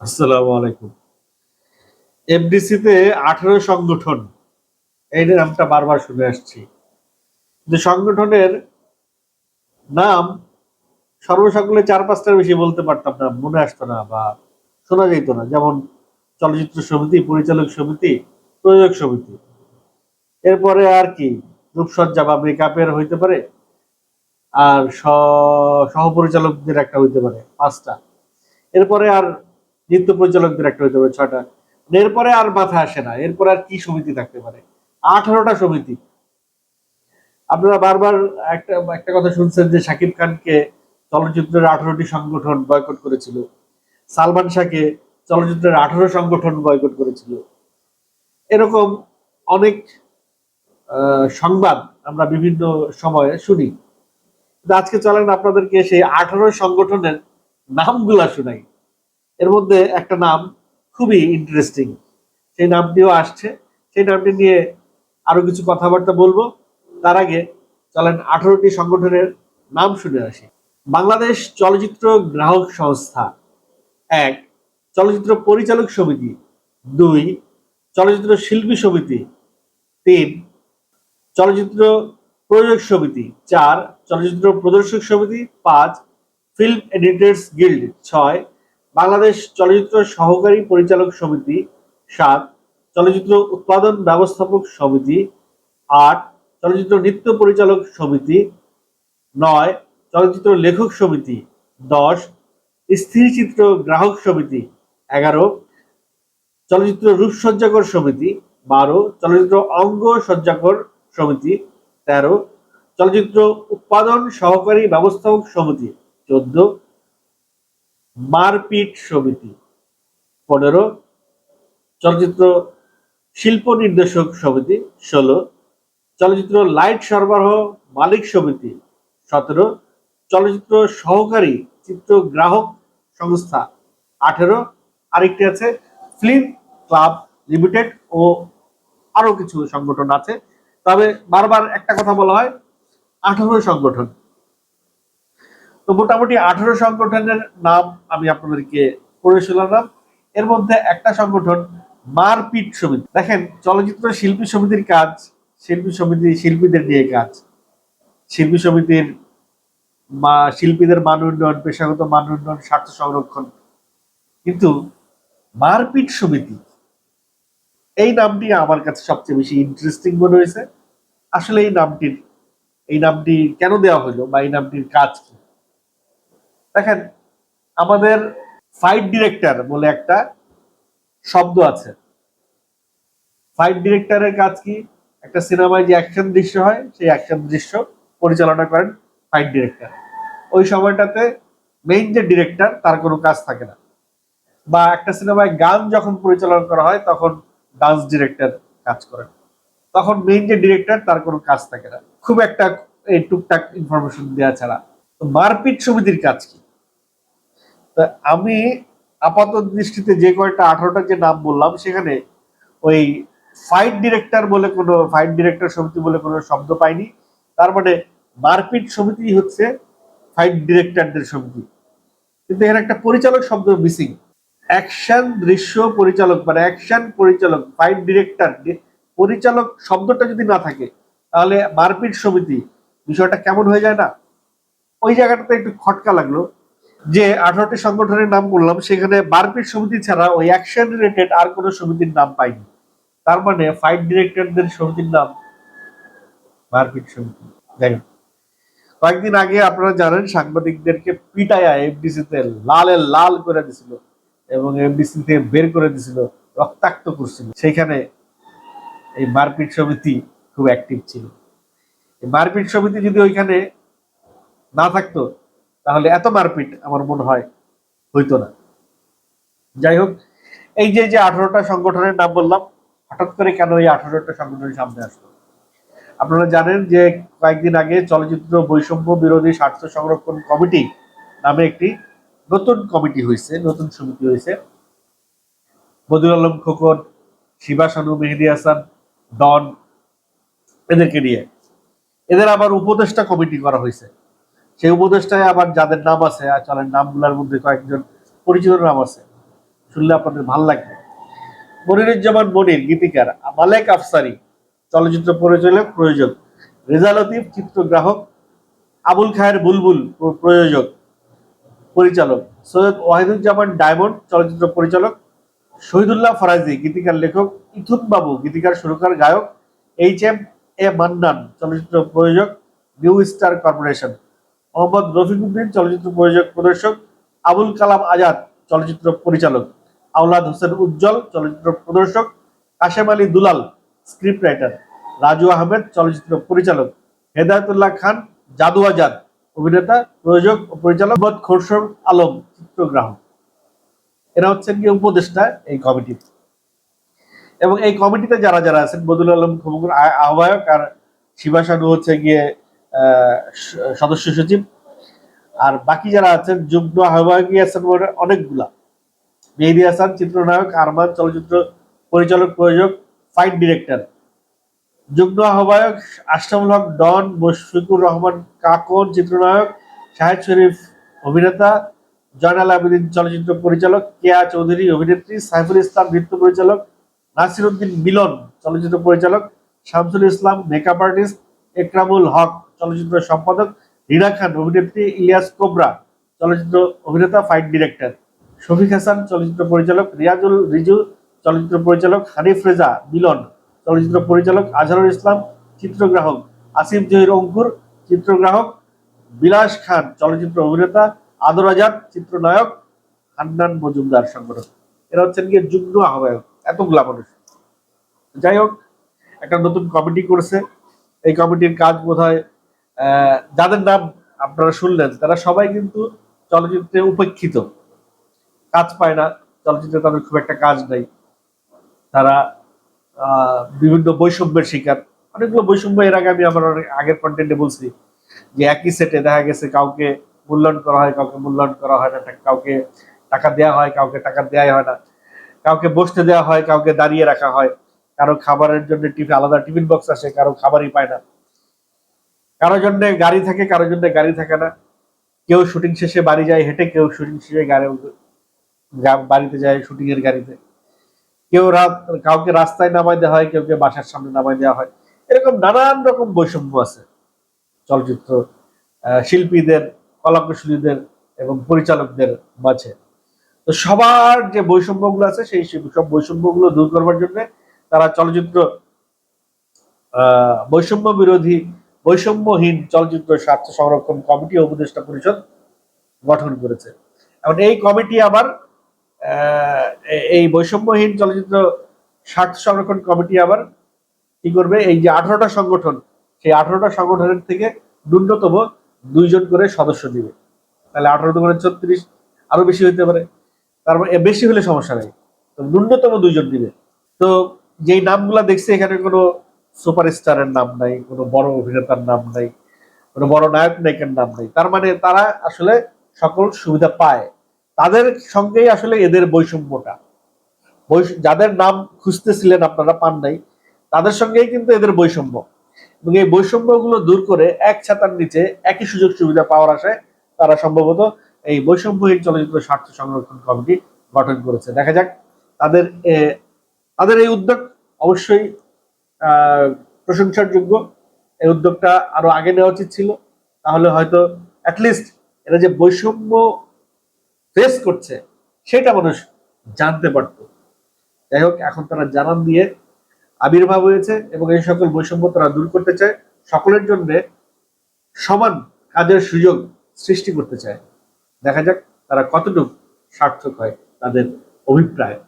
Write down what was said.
আসসালামু আলাইকুম। এফডিসিতে আঠারো সংগঠন, এই নামটা বারবার শুনে আসছি। যে সংগঠনের নাম সর্বসকলে চার পাঁচটার বেশি বলতে পারতাম না, মনে আসতো না বা শোনা যেত না। যেমন চলচ্চিত্র সমিতি, পরিচালক সমিতি, প্রযোজক সমিতি। এরপরে আর কি, রূপসজ্জা বা মেকআপের হইতে পারে, আর সহপরিচালকদের একটা হইতে পারে, পাঁচটা। এরপরে আর নৃত্য পরিচালকদের একটা হইতে পারে ছয়টা। মানে এরপরে আর মাথা আসে না, এরপরে আর কি সমিতি থাকতে পারে? আঠারোটা সমিতি। আপনারা বারবার একটা একটা কথা শুনছেন যে শাকিব খানকে চলচ্চিত্রের আঠারোটি সংগঠন বয়কট করেছিল। সালমান শাহকে চলচ্চিত্রের আঠারো সংগঠন বয়কট করেছিল। এরকম অনেক সংবাদ আমরা বিভিন্ন সময়ে শুনি। আজকে চলেন আপনাদেরকে সেই আঠারো সংগঠনের নামগুলা শুনাই। এর মধ্যে একটা নাম খুবই ইন্টারেস্টিং সেই নামটিও আসছে। সেই নামটি নিয়ে আরও কিছু কথাবার্তা বলব। তার আগে চলেন আঠারোটি সংগঠনের নাম শুনে আসি। বাংলাদেশ চলচ্চিত্র গ্রাহক সংস্থা। এক, চলচ্চিত্র পরিচালক সমিতি। দুই, চলচ্চিত্র শিল্পী সমিতি। তিন, চলচ্চিত্র প্রযোজক সমিতি। চার, চলচ্চিত্র প্রদর্শক সমিতি। পাঁচ, ফিল্ম এডিটার্স গিল্ড। ছয় বাংলাদেশ চলচ্চিত্র সহকারী পরিচালক সমিতি, সাত, চলচ্চিত্র উৎপাদন ব্যবস্থাপক সমিতি, আট, চলচ্চিত্র নৃত্য পরিচালক সমিতি, নয়, চলচ্চিত্র লেখক সমিতি, দশ স্থিরচিত্র গ্রাহক সমিতি, এগারো, চলচ্চিত্র রূপসজ্জাকর সমিতি, বারো, চলচ্চিত্র অঙ্গ সজ্জাকর সমিতি, তেরো, চলচ্চিত্র উৎপাদন সহকারী ব্যবস্থাপক সমিতি, চোদ্দ মারপিট সমিতি। পনেরো, চলচ্চিত্র শিল্প নির্দেশক সমিতি, ষোলো, চলচ্চিত্র লাইট সরবরাহ মালিক সমিতি, সতেরো, চলচ্চিত্র সহকারী চিত্র গ্রাহক সংস্থা, আঠেরো, আরেকটি আছে, ফিল্ম ক্লাব লিমিটেড ও আরও কিছু সংগঠন আছে। তবে বারবার একটা কথা বলা হয় আঠারো সংগঠন। তো মোটামুটি আঠারো সংগঠনের নাম আমি আপনাদেরকে পড়ে শোনালাম। এর মধ্যে একটা সংগঠন মারপিট সমিতি। দেখেন, চলচ্চিত্র শিল্পী সমিতির কাজ, শিল্পী সমিতি শিল্পীদের নিয়ে কাজ। শিল্পী সমিতির মা, শিল্পীদের মান উন্নয়ন, পেশাগত মান উন্নয়ন, স্বার্থ সংরক্ষণ। কিন্তু মারপিট সমিতি, এই নামটি আমার কাছে সবচেয়ে বেশি ইন্টারেস্টিং মনে হয়েছে। আসলে এই নামটির, এই নামটি কেন দেওয়া হলো বা এই নামটির কাজ কি? দেখেন, আমাদের ফাইট ডিরেক্টর বলে একটা শব্দ আছে। ফাইট ডিরেক্টরের কাজ কি? একটা সিনেমায় যে অ্যাকশন দৃশ্য হয়, সেই অ্যাকশন দৃশ্য পরিচালনা করেন ফাইট ডিরেক্টর ওই সময়টাতে মেইন যে ডিরেক্টর তার কোনো কাজ থাকে না। বা একটা সিনেমায় গান যখন পরিচালনা করা হয়, তখন ডান্স ডিরেক্টর কাজ করেন। তখন মেইন যে ডিরেক্টর তার কোনো কাজ থাকে না। খুব একটা এই টুকটাক ইনফরমেশন দেওয়া ছাড়া। মারপিট সমিতির কাজ কি? তা আমি আপাতত দৃষ্টিতে যে কয়েকটা আঠারোটা যে নাম বললাম, সেখানে ওই ফাইট ডিরেক্টর বলে কোনো ফাইট ডিরেক্টর সমিতি বলে কোনো শব্দ পাইনি। তার মানে মারপিট সমিতি হচ্ছে ফাইট ডিরেক্টরদের সমিতি। কিন্তু এখানে একটা পরিচালক শব্দ মিসিং অ্যাকশন দৃশ্য পরিচালক মানে অ্যাকশন পরিচালক ফাইট ডিরেক্টর পরিচালক শব্দটা যদি না থাকে, তাহলে মারপিট সমিতি বিষয়টা কেমন হয়ে যায় না? ওই জায়গাটাতে একটু খটকা লাগল। যে আঠারোটি সংগঠনের নাম বললাম সেখানে মারপিট সমিতি ছাড়া ওই অ্যাকশন রিলেটেড আর কোনো সমিতির নাম পাইনি। তার মানে ফাইট ডিরেক্টরদের সমিতির নাম মারপিট সমিতি। যাই। কয়েকদিন আগে আপনারা জানেন, সাংবাদিকদেরকে পিটায়া এফডিসি তে লালে লাল করে দিছিল এবং এফডিসি থেকে বের করে দিছিল, রক্তাক্ত করছিল। সেখানে এই মারপিট সমিতি খুব অ্যাক্টিভ ছিল। এই মারপিট সমিতি যদি ওইখানে না থাকতো তাহলে এত মারপিট আমার মনে হয় হইতো না। যাই হোক, এই যে যে আঠারোটা সংগঠনের নাম বললাম, হঠাৎ করে কেন এই আঠারোটা সংগঠনের সামনে আসলো? আপনারা জানেন যে কয়েকদিন আগে চলচ্চিত্র বৈষম্য বিরোধী স্বার্থ সংরক্ষণ কমিটি নামে একটি নতুন কমিটি হয়েছে, নতুন সমিতি হয়েছে। বদুল আলম খোকন শিবাসানু মেহেদি হাসান, ডন, এদেরকে নিয়ে। এদের আবার উপদেষ্টা কমিটি করা হয়েছে। সেই উপদেষ্টায় আবার যাদের নাম আছে, আর চলেন নামগুলোর মধ্যে কয়েকজন পরিচিত নাম আছে, শুনলে আপনাদের ভালো লাগবে। মনিরুজ্জামান মনির, গীতিকার, মালেক আফসারি, চলচ্চিত্র পরিচালক, প্রযোজক রেজা লতিফ চিত্রগ্রাহক আবুল খায়ের বুলবুল, প্র- প্রযোজক, পরিচালক, সৈয়দ ওয়াহিদুজ্জামান ডায়মন্ড, চলচ্চিত্র পরিচালক, শহীদুল্লাহ ফরাজি, গীতিকার লেখক ইথুন বাবু গীতিকার সুরকার গায়ক, এইচ এম এ মান্নান, চলচ্চিত্র প্রযোজক, New Star Corporation. Mohammad Rafikuddin চলচ্চিত্র প্রযোজক, প্রদর্শক, আবুল কালাম আজাদ, চলচ্চিত্র পরিচালক, আওলাদ হোসেন উজ্জ্বল, চলচ্চিত্র প্রদর্শক, কাশেম আলী দুলাল, স্ক্রিপ্ট রাইটার, রাজু আহমেদ, চলচ্চিত্র পরিচালক, হেদায়তুল্লাহ খান, জাদু আজাদ, অভিনেতা, প্রযোজক ও পরিচালক, মোহাম্মদ খোরশর আলম, চিত্রগ্রাহক। এরা হচ্ছেন গিয়ে উপদেষ্টা এই কমিটির এবং এই কমিটিতে যারা যারা আছেন, বদুল আলম খবর আহ্বায়ক আর শিবা সানু হচ্ছে গিয়ে সদস্য সচিব। আর বাকি যারা আছেন, যুগ্ম আহ্বায়কই আছেন অনেকগুলা। মেহেদি হাসান, চিত্রনায়ক, আরমান, চলচ্চিত্র পরিচালক, প্রযোজক ফাইট ডিরেক্টর যুগ্ম আহ্বায়ক আশরাফুল হক, ডন মুশফিকুর রহমান কাকন, চিত্রনায়ক, শাহেদ শরীফ অভিনেতা, জয়নাল আবেদিন, চলচ্চিত্র পরিচালক, কেয়া চৌধুরী অভিনেত্রী, সাইফুল ইসলাম নৃত্য পরিচালক নাসির উদ্দিন মিলন, চলচ্চিত্র পরিচালক, শামসুল ইসলাম মেকআপ আর্টিস্ট একরামুল হক চলচ্চিত্র সম্পাদক রিনা খান, অভিনেত্রী ইলিয়াস কোবরা, চলচ্চিত্র অভিনেতা, ফাইট ডিরেক্টর। শফিক হাসান, চলচ্চিত্র পরিচালক, রিয়াজুল রিজু, চলচ্চিত্র পরিচালক, হানিফ রেজা, মিলন, চলচ্চিত্র পরিচালক, আজহারুল ইসলাম, চিত্রগ্রাহক, আসিফ জহির অঙ্কুর, চিত্রগ্রাহক, বিলাস খান, চলচ্চিত্র অভিনেতা, আদর আজাদ, চিত্রনায়ক, হান্নান মজুমদার সংগঠন এরা হচ্ছেন গিয়ে যুগ্ম আহ্বায়ক, এতগুলা মানুষ। যাই হোক, একটা নতুন কমিটি করেছে। এই কমিটির কাজ বোধ যাদের নাম আপনারা শুনলেন, তারা সবাই কিন্তু চলচ্চিত্রে উপেক্ষিত। কাজ পায় না, চলচ্চিত্রে তাদের খুব একটা কাজ নেই। তারা বিভিন্ন বৈষম্যের শিকার। অনেকগুলো বৈষম্য, এর আগে আমি আমার অনেক আগের কন্টেন্টে বলছি যে একই সেটে দেখা গেছে কাউকে মূল্যায়ন করা হয়, কাউকে মূল্যায়ন করা হয় না কাউকে টাকা দেওয়া হয়, কাউকে টাকা দেওয়াই হয় না। কাউকে বসতে দেওয়া হয়, কাউকে দাঁড়িয়ে রাখা হয়। কারও খাবারের জন্য টিফিন, আলাদা টিফিন বক্স আসে, কারও খাবারই পায় না। কারও জন্য গাড়ি থাকে, কারও জন্য গাড়ি থাকে না। কেউ শুটিং শেষে বাড়ি যায়, হেঁটে কেউ শুটিং শেষে গাড়ি বাড়িতে যায় শুটিং এর গাড়িতে। কেউ রাত, কাউকে রাস্তায় নামাই দেওয়া হয় কেউ বাসার সামনে নামাই দেওয়া হয়। এরকম নানান রকম বৈষম্য আছে। চলচ্চিত্র শিল্পীদের, কলাকুশলীদের এবং পরিচালকদের মাঝে। তো সবার যে বৈষম্যগুলো আছে, সেই সব বৈষম্যগুলো দূর করবার জন্য তারা চলচ্চিত্র বৈষম্য বিরোধী, বৈষম্যহীন চলচ্চিত্র স্বার্থ সংরক্ষণ কমিটি ও উপদেষ্টা পরিষদ গঠন করেছে। এখন এই কমিটি আবার এই বৈষম্যহীন চলচ্চিত্র স্বার্থ সংরক্ষণ কমিটি আবার কি করবে? এই যে আঠারোটা সংগঠন, সেই আঠারোটা সংগঠনের থেকে ন্যূনতম দুইজন করে সদস্য দিবে। তাহলে আঠারো করে ছত্রিশ আরও বেশি হইতে পারে। তারপর এ বেশি হলে সমস্যা নেই। তো ন্যূনতম দুইজন দিবে। তো যেই নামগুলা দেখছি, এখানে কোনো সুপারস্টারের নাম নাই, কোনো বড় অভিনেতার নাম নাই, কোনো বড় নায়ক নায়িকার নাম নাই। তার মানে তারা আসলে সকল সুবিধা পায়। তাদের সঙ্গেই আসলে এদের বৈষম্যটা। বৈষ- যাদের নাম খুঁজতেছিলেন আপনারা পান নাই, তাদের সঙ্গেই কিন্তু এদের বৈষম্য। এবং এই বৈষম্যগুলো দূর করে এক ছাতার নিচে একই সুযোগ সুবিধা পাওয়ার আশায় তারা সম্ভবত এই বৈষম্যহীন চলচ্চিত্র স্বার্থ সংরক্ষণ কমিটি গঠন করেছে। দেখা যাক তাদের তাদের এই উদ্যোগ অবশ্যই প্রশংসার যোগ্য এই উদ্যোগটা আরও আগে নেওয়া উচিত ছিল। তাহলে হয়তো অ্যাটলিস্ট এরা যে বৈষম্য ফেস করছে, সেটা মানুষ জানতে পারত। যাই হোক, এখন তারা জানান দিয়ে আবির্ভাব হয়েছে এবং এই সকল বৈষম্য তারা দূর করতে চায়। সকলের জন্য সমান কাজের সুযোগ সৃষ্টি করতে চায়। দেখা যাক তারা কতটুকু সার্থক হয় তাদের অভিপ্রায়।